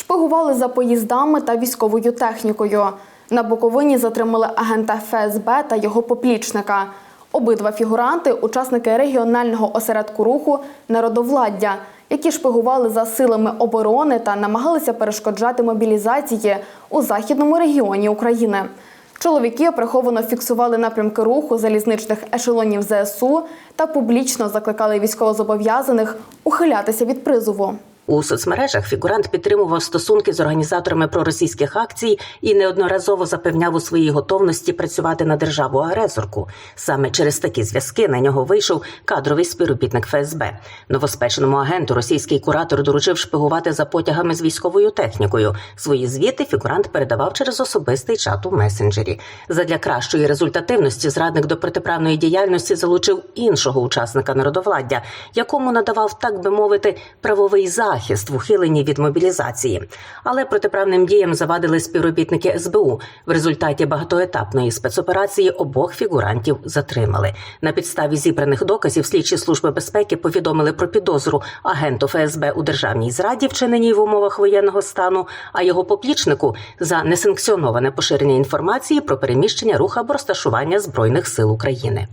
Шпигували за поїздами та військовою технікою. На Буковині затримали агента ФСБ та його поплічника. Обидва фігуранти учасники регіонального осередку руху народовладдя, які шпигували за силами оборони та намагалися перешкоджати мобілізації у західному регіоні України. Чоловіки приховано фіксували напрямки руху залізничних ешелонів ЗСУ та публічно закликали військовозобов'язаних ухилятися від призову. У соцмережах фігурант підтримував стосунки з організаторами проросійських акцій і неодноразово запевняв у своїй готовності працювати на державу агресорку. Саме через такі зв'язки на нього вийшов кадровий співробітник ФСБ. Новоспеченому агенту російський куратор доручив шпигувати за потягами з військовою технікою. Свої звіти фігурант передавав через особистий чат у месенджері. Задля кращої результативності зрадник до протиправної діяльності залучив іншого учасника народовладдя, якому надавав, так би мовити, правовий захист в ухиленні від мобілізації. Але протиправним діям завадили співробітники СБУ. В результаті багатоетапної спецоперації обох фігурантів затримали. На підставі зібраних доказів слідчі служби безпеки повідомили про підозру агенту ФСБ у державній зраді, вчиненій в умовах воєнного стану, а його поплічнику за несанкціоноване поширення інформації про переміщення рух або розташування збройних сил України.